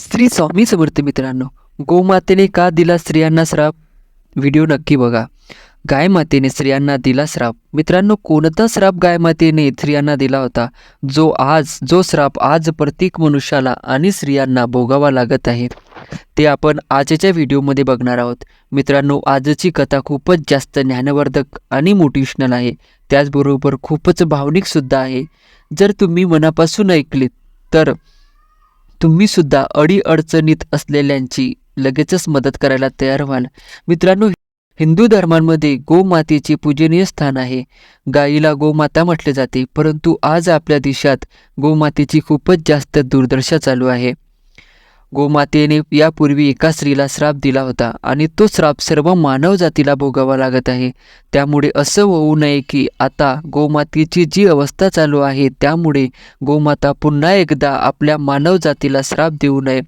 श्री स्वामी समर्थ मित्रांनो. गोमातेने का दिला स्त्रियांना श्राप? व्हिडिओ नक्की बघा. गायमातेने स्त्रियांना दिला श्राप. मित्रांनो कोणता श्राप गायमातेने स्त्रियांना दिला होता? जो आज जो श्राप आज प्रत्येक मनुष्याला आणि स्त्रियांना भोगावा लागत आहे. ते आपण आजच्या व्हिडिओमध्ये बघणार आहोत. मित्रांनो आजची कथा खूपच जास्त ज्ञानवर्धक आणि मोटिवेशनल आहे. त्याचबरोबर खूपच भावनिकसुद्धा आहे. जर तुम्ही मनापासून ऐकलीत तर तुम्ही सुद्धा अडीअडचणीत असलेल्यांची लगेचच मदत करायला तयार व्हाल. मित्रांनो हिंदू धर्मांमध्ये गोमातेचे पूजनीय स्थान आहे. गायीला गोमाता म्हटले जाते परंतु आज आपल्या देशात गोमातेची खूपच जास्त दुर्दशा चालू आहे. गोमातेने यापूर्वी एका स्त्रीला श्राप दिला होता आणि तो श्राप सर्व मानव जातीला भोगावा लागत आहे. त्यामुळे असं होऊ नये की आता गोमातेची जी अवस्था चालू आहे त्यामुळे गोमाता पुन्हा एकदा आपल्या मानव जातीला श्राप देऊ नये.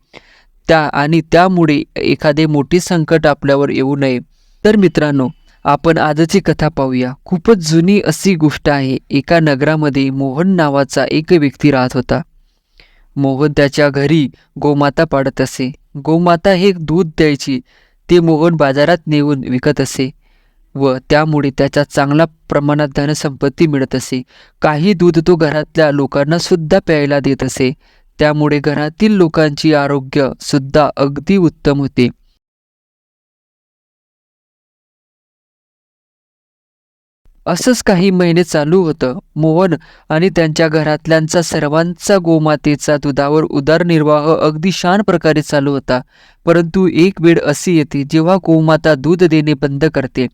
त्या आणि त्यामुळे एखादे मोठे संकट आपल्यावर येऊ नये. तर मित्रांनो आपण आजची कथा पाहूया. खूपच जुनी अशी गोष्ट आहे. एका नगरामध्ये मोहन नावाचा एक व्यक्ती राहत होता. मोहन त्याच्या घरी गोमाता पाडत असे. गोमाता हे दूध द्यायची. ते मोहन बाजारात नेऊन विकत असे व त्यामुळे त्याच्या चांगल्या प्रमाणात धनसंपत्ती मिळत असे. काही दूध तो घरातल्या लोकांना सुद्धा प्यायला देत असे. त्यामुळे घरातील लोकांची आरोग्य सुद्धा अगदी उत्तम होते. असंच काही महिने चालू होतं. मोहन आणि त्यांच्या घरातल्यांचा सर्वांचा गोमातेचा दुधावर उदरनिर्वाह अगदी शान प्रकारे चालू होता. परंतु एक वेळ अशी येते जेव्हा गोमाता दूध देणे बंद करते.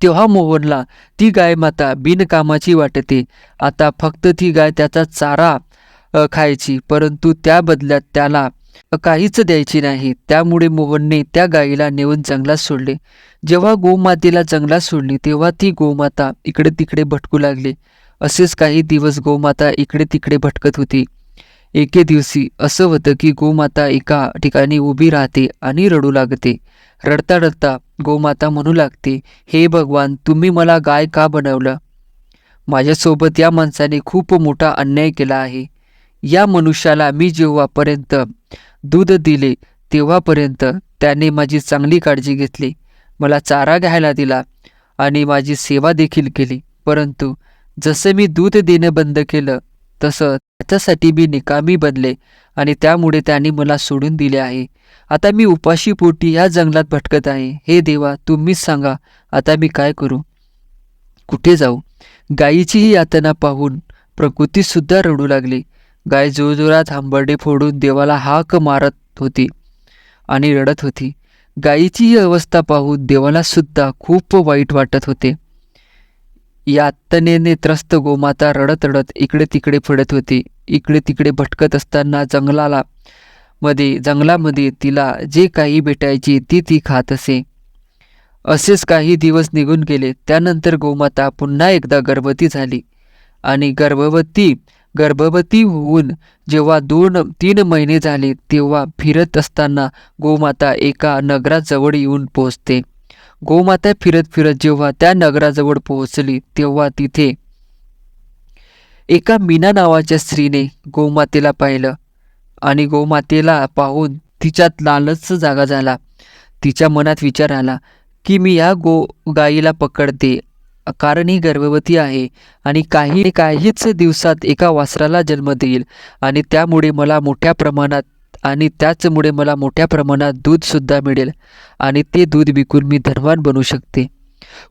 तेव्हा मोहनला ती गाय माता बिनकामाची वाटते. आता फक्त ती गाय त्याचा चारा खायची परंतु त्या बदल्यात त्याला काहीच द्यायची नाही. त्यामुळे मोहनने त्या गायीला नेऊन जंगलात सोडले. जेव्हा गोमातेला जंगलात सोडली तेव्हा ती गोमाता इकडे तिकडे भटकू लागली. असेच काही दिवस गोमाता इकडे तिकडे भटकत होती. एके दिवशी असं होतं की गोमाता एका ठिकाणी उभी राहते आणि रडू लागते. रडता रडता गोमाता म्हणू लागते हे भगवान तुम्ही मला गाय का बनवलं? माझ्यासोबत या माणसाने खूप मोठा अन्याय केला आहे. या मनुष्याला मी जेव्हापर्यंत दूध दिले तेव्हापर्यंत त्याने माझी चांगली काळजी घेतली. मला चारा घ्यायला दिला आणि माझी सेवा देखील केली. परंतु जसं मी दूध देणं बंद केलं तसं त्याच्यासाठी मी निकामी बनले आणि त्यामुळे त्याने मला सोडून दिले आहे. आता मी उपाशी पोटी या जंगलात भटकत आहे. हे देवा तुम्हीच सांगा आता मी काय करू? कुठे जाऊ? गायीची ही यातना पाहून प्रकृतीसुद्धा रडू लागली. गाय जोरजोरात हंबरडे फोडून देवाला हाक मारत होती आणि रडत होती. गायीची ही अवस्था पाहून देवाला सुद्धा खूप वाईट वाटत होते. यातनेने त्रस्त गोमाता रडत रडत इकडे तिकडे फिरत होती. इकडे तिकडे भटकत असताना जंगलाला मध्ये जंगलामध्ये तिला जे काही भेटायचे ती ती खात असे. असेच काही दिवस निघून गेले. त्यानंतर गोमाता पुन्हा एकदा गर्भवती झाली आणि गर्भवती गर्भवती होऊन जेव्हा दोन तीन महिने झाले तेव्हा फिरत असताना गोमाता एका नगराजवळ येऊन पोहोचते. गोमाता फिरत फिरत जेव्हा त्या नगराजवळ पोहोचली तेव्हा तिथे एका मीना नावाच्या स्त्रीने गोमातेला पाहिलं आणि गोमातेला पाहून तिच्यात लालच जागा झाला. तिच्या मनात विचार आला की मी या गो गाईला पकडते कारण ही गर्भवती आहे आणि काही काहीच दिवसात एका वासराला जन्म देईल. आणि त्यामुळे मला मोठ्या प्रमाणात आणि त्याचमुळे मला मोठ्या प्रमाणात दूधसुद्धा मिळेल. आणि ते दूध विकून मी धनवान बनू शकते.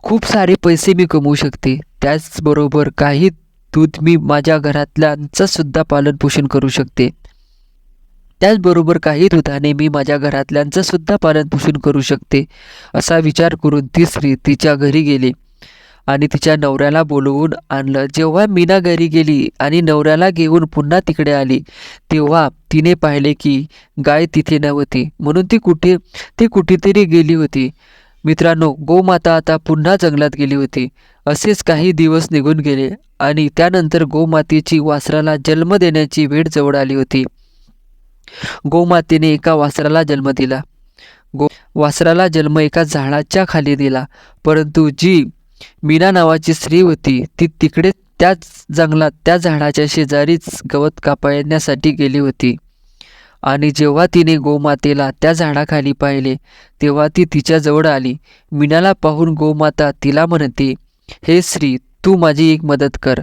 खूप सारे पैसे मी कमवू शकते. त्याचबरोबर काही दूध मी माझ्या घरातल्यांचंसुद्धा पालनपोषण करू शकते. त्याचबरोबर काही दुधाने मी माझ्या घरातल्यांचंसुद्धा पालनपोषण करू शकते असा विचार करून ती स्त्री तिच्या घरी गेली. आणि तिच्या नवऱ्याला बोलवून आणलं. जेव्हा मीना घरी गेली आणि नवऱ्याला घेऊन पुन्हा तिकडे आली तेव्हा तिने पाहिले की गाय तिथे नव्हती. म्हणून ती कुठे ती कुठेतरी गेली होती. मित्रांनो गोमाता आता पुन्हा जंगलात गेली होती. असेच काही दिवस निघून गेले आणि त्यानंतर गोमातेची वासराला जन्म देण्याची वेळ जवळ आली होती. गोमातेने एका वासराला जन्म दिला. गो वासराला जन्म एका झाडाच्या खाली दिला. परंतु जी मीना नावाची स्त्री होती. ती तिकडे त्याच जंगलात त्या झाडाच्या शेजारीच गवत कापण्यासाठी गेली होती. आणि जेव्हा तिने गोमातेला त्या झाडाखाली पाहिले तेव्हा ती तिच्याजवळ आली. मीनाला पाहून गोमाता तिला म्हणते हे श्री तू माझी एक मदत कर.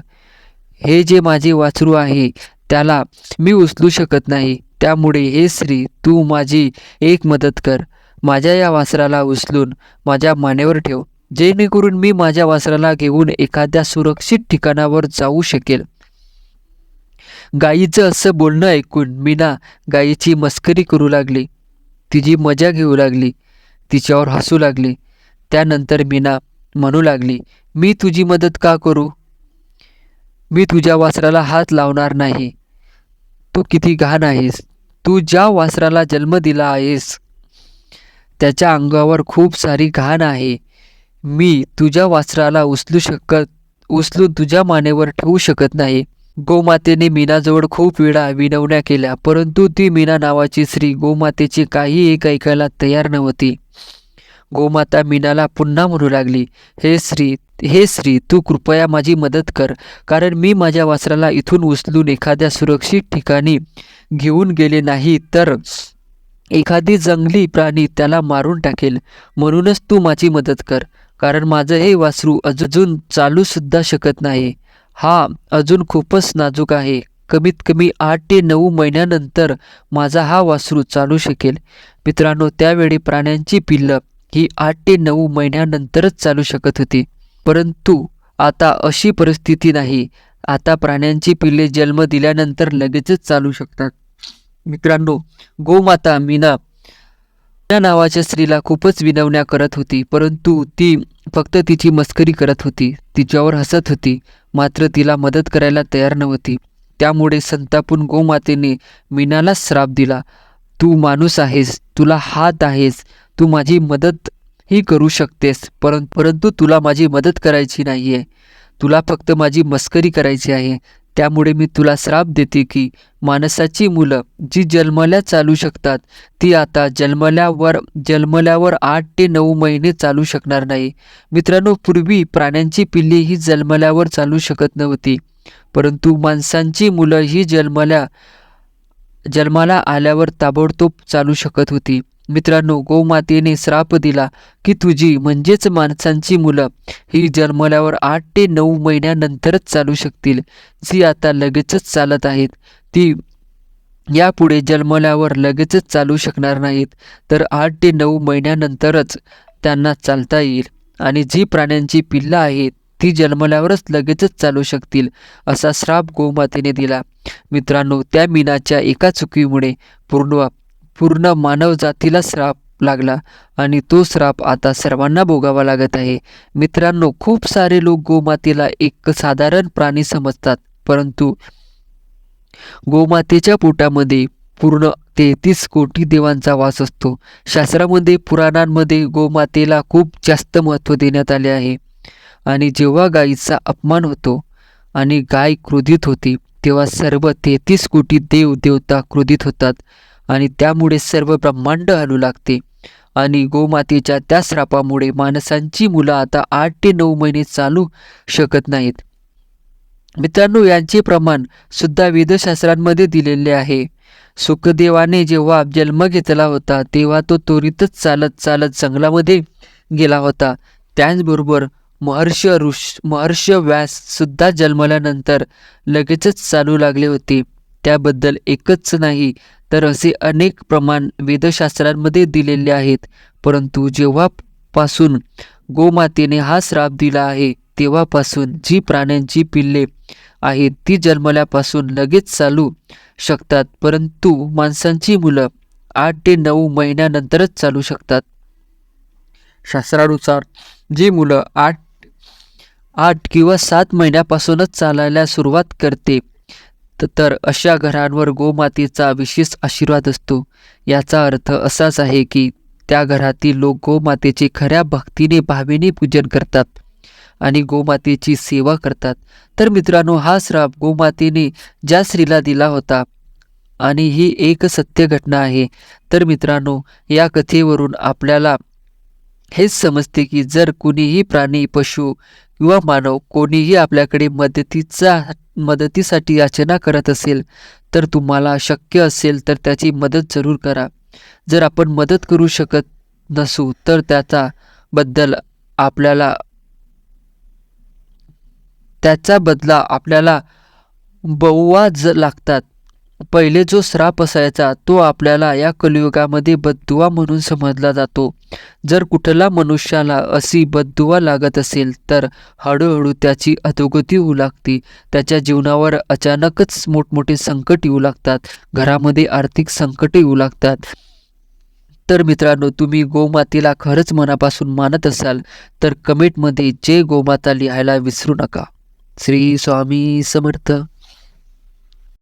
हे जे माझे वासरू आहे त्याला मी उचलू शकत नाही. त्यामुळे हे श्री तू माझी एक मदत कर. माझ्या या वासराला उचलून माझ्या मानेवर ठेव. जेणेकरून मी माझ्या वासराला घेऊन एखाद्या सुरक्षित ठिकाणावर जाऊ शकेल. गायीचं असं बोलणं ऐकून मीना गायीची मस्करी करू लागली. तिची मजा घेऊ लागली. तिच्यावर हसू लागली. त्यानंतर मीना म्हणू लागली मी तुझी मदत का करू? मी तुझ्या वासराला हात लावणार नाही. तू किती घाण आहेस. तू ज्या वासराला जन्म दिला आहेस त्याच्या अंगावर खूप सारी घाण आहे. मी तुझ्या वासराला उचलू शकत उचलून तुझ्या मानेवर ठेवू शकत नाही. गोमातेने मीनाजवळ खूप वेळा विनवण्या केल्या परंतु ती मीना नावाची स्त्री गोमातेची काही एक ऐकायला तयार नव्हती. गोमाता मीनाला पुन्हा म्हणू लागली हे श्री हे श्री तू कृपया माझी मदत कर कारण मी माझ्या वासराला इथून उचलून एखाद्या सुरक्षित ठिकाणी घेऊन गेले नाही तर एखादी जंगली प्राणी त्याला मारून टाकेल. म्हणूनच तू माझी मदत कर. कारण माझं हे वासरू अजून चालूसुद्धा शकत नाही. हा अजून खूपच नाजूक आहे. कमीत कमी आठ ते नऊ महिन्यानंतर माझा हा वासरू चालू शकेल. मित्रांनो त्यावेळी प्राण्यांची पिल्लं ही आठ ते नऊ महिन्यानंतरच चालू शकत होती. परंतु आता अशी परिस्थिती नाही. आता प्राण्यांची पिल्ले जन्म दिल्यानंतर लगेचच चालू शकतात. मित्रांनो गोमाता मीना त्या नावाच्या स्त्रीला खूपच विनवण्या करत होती परंतु ती फक्त तिची मस्करी करत होती तिच्यावर हसत होती मात्र तिला मदत करायला तयार नव्हती. त्यामुळे संतापून गोमातेने मीनाला श्राप दिला तू माणूस आहेस तुला हात आहेस तू माझी मदत ही करू शकतेस परं परंतु तुला माझी मदत करायची नाही आहे तुला फक्त माझी मस्करी करायची आहे त्यामुळे मी तुला श्राप देते की माणसाची मुलं जी जन्मल्या चालू शकतात ती आता जन्मल्यावर जन्मल्यावर आठ ते नऊ महिने चालू शकणार नाही. मित्रांनो पूर्वी प्राण्यांची पिल्ली ही जन्मल्यावर चालू शकत नव्हती. परंतु माणसांची मुलं ही जन्मल्या जन्माला आल्यावर ताबडतोब चालू शकत होती. मित्रांनो गोमातेने श्राप दिला की तुझी म्हणजेच माणसांची मुलं ही जन्मल्यावर आठ ते नऊ महिन्यानंतरच चालू शकतील. जी आता लगेचच चालत आहेत ती यापुढे जन्मल्यावर लगेचच चालू शकणार नाहीत तर आठ ते नऊ महिन्यानंतरच त्यांना चालता येईल. आणि जी प्राण्यांची पिल्लं आहेत ती जन्मल्यावरच लगेचच चालू शकतील असा श्राप गोमातेने दिला. मित्रांनो त्या मीनाच्या एका चुकीमुळे पूर्ण पूर्ण मानवजातीला श्राप लागला आणि तो श्राप आता सर्वांना भोगावा लागत आहे. मित्रांनो खूप सारे लोक गोमातेला एक साधारण प्राणी समजतात परंतु गोमातेच्या पोटामध्ये पूर्ण तेहतीस कोटी देवांचा वास असतो. शास्त्रामध्ये पुराणांमध्ये गोमातेला खूप जास्त महत्त्व देण्यात आले आहे. आणि जेव्हा गायीचा अपमान होतो आणि गाय क्रोधित होती तेव्हा सर्व तेहतीस कोटी देव देवता क्रोधित होतात. आणि त्यामुळे सर्व ब्रह्मांड हलू लागते. आणि गोमातेच्या त्या श्रापामुळे माणसांची मुलं आता आठ ते नऊ महिने चालू शकत नाहीत. मित्रांनो यांचे प्रमाण सुद्धा वेदशास्त्रांमध्ये दिलेले आहे. सुखदेवाने जेव्हा जन्म घेतला होता तेव्हा तो त्वरितच चालत चालत जंगलामध्ये गेला होता. त्याचबरोबर महर्ष ऋष महर्ष व्यास सुद्धा जन्मल्यानंतर लगेचच चालू लागले होते. त्याबद्दल एकच नाही तर असे अनेक प्रमाण वेदशास्त्रांमध्ये दिलेले आहेत. परंतु जेव्हापासून गोमातेने हा श्राप दिला आहे तेव्हापासून जी प्राण्यांची पिल्ले आहेत ती जन्मल्यापासून लगेच चालू शकतात. परंतु माणसांची मुलं आठ ते नऊ महिन्यानंतरच चालू शकतात. शास्त्रानुसार जी मुलं आठ आठ किंवा सात महिन्यापासूनच चालायला सुरुवात करते तर अशा घरांवर गोमातेचा विशेष आशीर्वाद असतो. याचा अर्थ असाच आहे की त्या घरातील लोक गोमातेचे खऱ्या भक्तीने भावेने पूजन करतात आणि गोमातेची सेवा करतात. तर मित्रांनो हा श्राप गोमातेने ज्या स्त्रीला दिला होता आणि ही एक सत्य घटना आहे. तर मित्रांनो या कथेवरून आपल्याला हेच समजते की जर कुणीही प्राणी पशु किंवा मानव कोणीही आपल्याकडे मदतीचा मदतीसाठी याचना करत असेल तर तुम्हाला शक्य असेल तर त्याची मदत जरूर करा. जर आपण मदत करू शकत नसू तर त्याचा बद्दल आपल्याला त्याचा बदला आपल्याला बव्वा ज लागतात. पहिले जो श्राप असायचा तो आपल्याला या कलियुगामध्ये बद्दुवा म्हणून समजला जातो. जर कुठला मनुष्याला अशी बद्दुवा लागत असेल तर हळूहळू त्याची अधोगती होऊ लागते. त्याच्या जीवनावर अचानकच मोठमोठे संकट येऊ लागतात. घरामध्ये आर्थिक संकट येऊ लागतात. तर मित्रांनो तुम्ही गोमातेला खरंच मनापासून मानत असाल तर कमेंटमध्ये जय गोमाता लिहायला विसरू नका. श्री स्वामी समर्थ.